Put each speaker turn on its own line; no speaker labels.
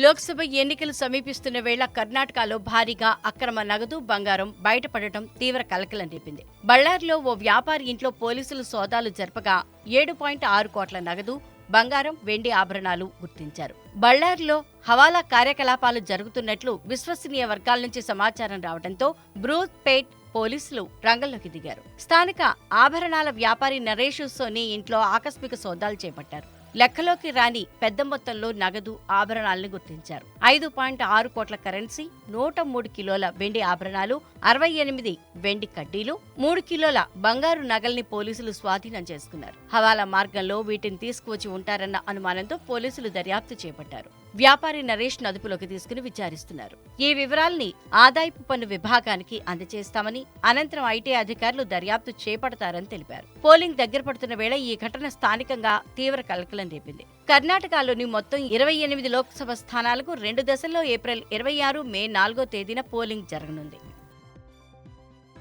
లోక్సభ ఎన్నికలు సమీపిస్తున్న వేళ కర్ణాటకలో భారీగా అక్రమ నగదు బంగారం బయటపడటం తీవ్ర కలకలం రేపింది. బళ్ళారిలో ఓ వ్యాపారి ఇంట్లో పోలీసులు సోదాలు జరపగా ఏడు పాయింట్ ఆరు కోట్ల నగదు బంగారం వెండి ఆభరణాలు గుర్తించారు. బళ్ళారిలో హవాలా కార్యకలాపాలు జరుగుతున్నట్లు విశ్వసనీయ వర్గాల నుంచి సమాచారం రావడంతో బ్రూత్ పేట్ పోలీసులు రంగంలోకి దిగారు. స్థానిక ఆభరణాల వ్యాపారి నరేష్ సోని ఇంట్లో ఆకస్మిక సోదాలు చేపట్టారు. లెక్కలోకి రాని పెద్ద మొత్తంలో నగదు ఆభరణాలను గుర్తించారు. ఐదు పాయింట్ ఆరు కోట్ల కరెన్సీ నూట మూడు కిలోల వెండి ఆభరణాలు అరవై ఎనిమిది వెండి కడ్డీలు మూడు కిలోల బంగారు నగల్ని పోలీసులు స్వాధీనం చేసుకున్నారు. హవాలా మార్గంలో వీటిని తీసుకువచ్చి ఉంటారన్న అనుమానంతో పోలీసులు దర్యాప్తు చేపట్టారు. వ్యాపారి నరేష్ నదుపులోకి తీసుకుని విచారిస్తున్నారు. ఈ వివరాల్ని ఆదాయపు పన్ను విభాగానికి అందజేస్తామని అనంతరం ఐటీ అధికారులు దర్యాప్తు చేపడతారని తెలిపారు. పోలింగ్ దగ్గర పడుతున్న వేళ ఈ ఘటన స్థానికంగా తీవ్ర కలకలం రేపింది. కర్ణాటకలోని మొత్తం ఇరవై ఎనిమిది లోక్సభ స్థానాలకు రెండు దశల్లో ఏప్రిల్ ఇరవై ఆరు మే నాలుగో తేదీన పోలింగ్ జరగనుంది.